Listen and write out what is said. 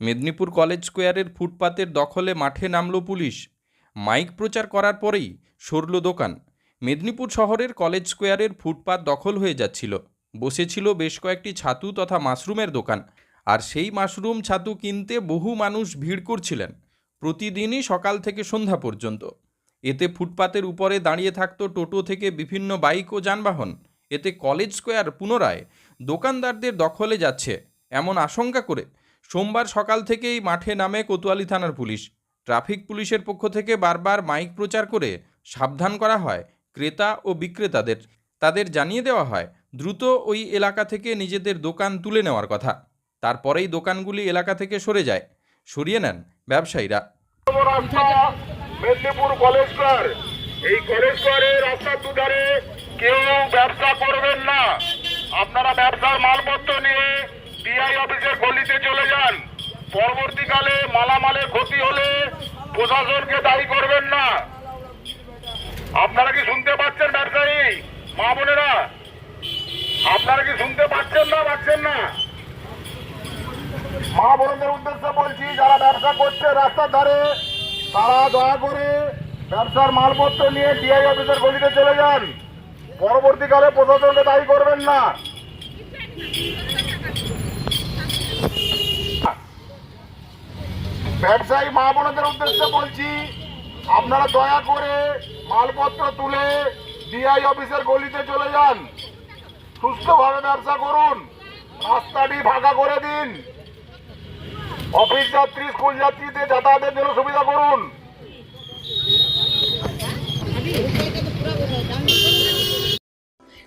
Medinipur college স্কোয়ারের ফুটপাতের দখলে মাঠে নামল পুলিশ। মাইক প্রচার করার পরেই সরল দোকান। মেদিনীপুর শহরের কলেজ স্কোয়ারের ফুটপাত দখল হয়ে যাচ্ছিল। বসেছিল বেশ কয়েকটি ছাতু তথা মাশরুমের দোকান। আর সেই মাশরুম ছাতু কিনতে বহু মানুষ ভিড় করছিলেন। প্রতিদিনই সকাল থেকে সন্ধ্যা পর্যন্ত। এতে ফুটপাতের উপরে দাঁড়িয়ে থাকত টোটো থেকে বিভিন্ন বাইক ও যানবাহন। এতে কলেজ স্কোয়ার পুনরায় দোকানদারদের দখলে যাচ্ছে, এমন আশঙ্কা করে সোমবার সকাল থেকেই মাঠে নামে কোতোয়ালি থানার পুলিশ। ট্রাফিক পুলিশের পক্ষ থেকে বারবার মাইক প্রচার করে সাবধান করা হয় ক্রেতা ও বিক্রেতাদের। তাদের জানিয়ে দেওয়া হয়, দ্রুত ওই এলাকা থেকে নিজেদের দোকান তুলে নেওয়ার কথা। তারপরেই দোকানগুলি এলাকা থেকে সরে যায়। সরিয়ে নেন ব্যবসায়ীরা। এই কেউ ব্যবসা করবেন না। আপনারা ব্যবসার মালপত্র নিয়ে ডিআই অফিসের গলিতে চলে যান পরবর্তীকালে মালামালের ক্ষতি হলে প্রশাসনকে দায়ী করবেন না। আপনারা কি শুনতে পাচ্ছেন ব্যবসায়ী? মা বোনেরা? আপনারা কি শুনতে পাচ্ছেন না পাচ্ছেন না? মা বোনদের উদ্দেশ্যে বলছি, যারা ব্যবসা করছে রাস্তার ধারে, তারা দয়া করে ব্যবসার মালপত্র নিয়ে ডিআই অফিসের গলিতে চলে যান। পরবর্তীকালে প্রশাসনকে দায়ী করবেন না। ব্যবসায়ী মা বোনদের উদ্দেশ্যে বলছি, আপনারা দয়া করে মালপত্র তুলে ডিআই অফিসের গলিতে চলে যান। সুস্থভাবে ব্যবসা করুন, রাস্তাটি ফাঁকা করে দিন। অফিস যাত্রী, স্কুল যাত্রীদের যাতায়াতের জন্য সুবিধা করুন।